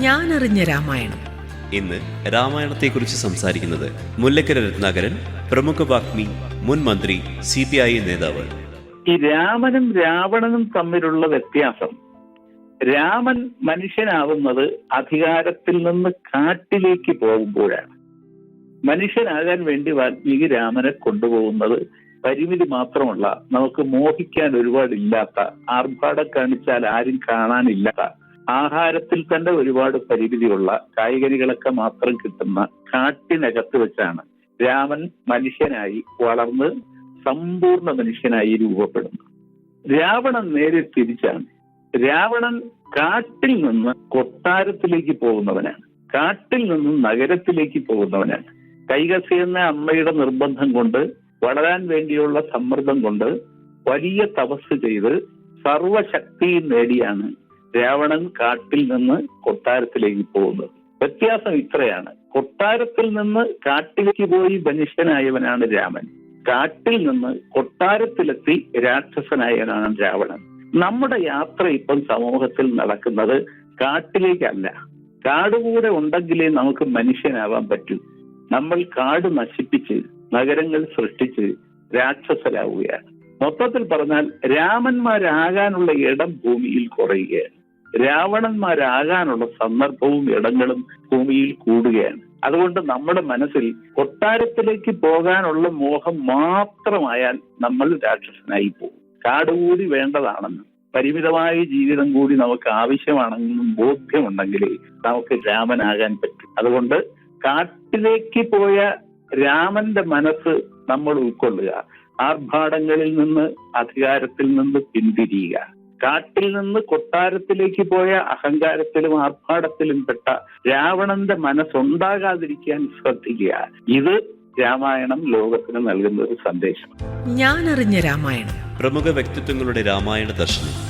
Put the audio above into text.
ഞാനറിഞ്ഞ രാമായണം. ഇന്ന് രാമായണത്തെക്കുറിച്ച് സംസാരിക്കുന്നത് മുല്ലക്കര രത്നാകരൻ പ്രമുഖ വാഗ്മി മുൻ മന്ത്രി സി പി ഐ നേതാവ്. ഈ രാമനും രാവണനും തമ്മിലുള്ള വ്യത്യാസം. രാമൻ മനുഷ്യനാവുന്നത് അധികാരത്തിൽ നിന്ന് കാട്ടിലേക്ക് പോകുമ്പോഴാണ്. മനുഷ്യനാകാൻ വേണ്ടി വാൽമീകി രാമനെ കൊണ്ടുപോകുന്നത് പരിമിതി മാത്രമുള്ള നമുക്ക് മോഹിക്കാൻ ഒരുപാടില്ലാത്ത ആർഭാടം കാണിച്ചാൽ ആരും കാണാനില്ലാത്ത ആഹാരത്തിൽ തന്നെ ഒരുപാട് പരിമിതിയുള്ള കായികനികളൊക്കെ മാത്രം കിട്ടുന്ന കാട്ടിനകത്ത് വെച്ചാണ് രാമൻ മനുഷ്യനായി വളർന്ന് സമ്പൂർണ മനുഷ്യനായി രൂപപ്പെടുന്നു രാവണൻ നേരെ തിരിച്ചാണ്. രാവണൻ കാട്ടിൽ നിന്ന് കൊട്ടാരത്തിലേക്ക് പോകുന്നവനാണ്. കാട്ടിൽ നിന്ന് നഗരത്തിലേക്ക് പോകുന്നവനാണ്. കൈകസി എന്ന അമ്മയുടെ നിർബന്ധം കൊണ്ട് വളരാൻ വേണ്ടിയുള്ള സമ്മർദ്ദം കൊണ്ട് വലിയ തപസ് ചെയ്ത് സർവശക്തിയും നേടിയാണ് രാവണൻ കാട്ടിൽ നിന്ന് കൊട്ടാരത്തിലേക്ക് പോകുന്നത്. വ്യത്യാസം ഇത്രയാണ്. കൊട്ടാരത്തിൽ നിന്ന് കാട്ടിലേക്ക് പോയി ബനിഷ്ഠനായവനാണ് രാമൻ. കാട്ടിൽ നിന്ന് കൊട്ടാരത്തിലെത്തി രാക്ഷസനായവനാണ് രാവണൻ. നമ്മുടെ യാത്ര ഇപ്പം സമൂഹത്തിൽ നടക്കുന്നത് കാട്ടിലേക്കല്ല. കാട് കൂടെ ഉണ്ടെങ്കിലേ നമുക്ക് മനുഷ്യനാവാൻ പറ്റൂ. നമ്മൾ കാട് നശിപ്പിച്ച് നഗരങ്ങൾ സൃഷ്ടിച്ച് രാക്ഷസരാവുകയാണ്. മൊത്തത്തിൽ പറഞ്ഞാൽ രാമന്മാരാകാനുള്ള ഇടം ഭൂമിയിൽ കുറയുകയാണ്. രാവണന്മാരാകാനുള്ള സന്ദർഭവും ഇടങ്ങളും ഭൂമിയിൽ കൂടുകയാണ്. അതുകൊണ്ട് നമ്മുടെ മനസ്സിൽ കൊട്ടാരത്തിലേക്ക് പോകാനുള്ള മോഹം മാത്രമായാൽ നമ്മൾ രാക്ഷസനായി പോകും. കാട് കൂടി വേണ്ടതാണെന്നും പരിമിതമായ ജീവിതം കൂടി നമുക്ക് ആവശ്യമാണെന്നും ബോധ്യമുണ്ടെങ്കിൽ നമുക്ക് രാമനാകാൻ പറ്റും. അതുകൊണ്ട് കാട്ടിലേക്ക് പോയ രാമന്റെ മനസ്സ് നമ്മൾ ഉൾക്കൊള്ളുക. ആർഭാടങ്ങളിൽ നിന്ന് അധികാരത്തിൽ നിന്ന് പിന്തിരിയുക. കാട്ടിൽ നിന്ന് കൊട്ടാരത്തിലേക്ക് പോയ അഹങ്കാരത്തിലും ആർഭാടത്തിലും പെട്ട രാവണന്റെ മനസ്സുണ്ടാകാതിരിക്കാൻ ശ്രദ്ധിക്കുക. ഇത് രാമായണം ലോകത്തിന് നൽകുന്ന ഒരു സന്ദേശം ഞാനറിഞ്ഞ രാമായണം. പ്രമുഖ വ്യക്തിത്വങ്ങളുടെ രാമായണ ദർശനം.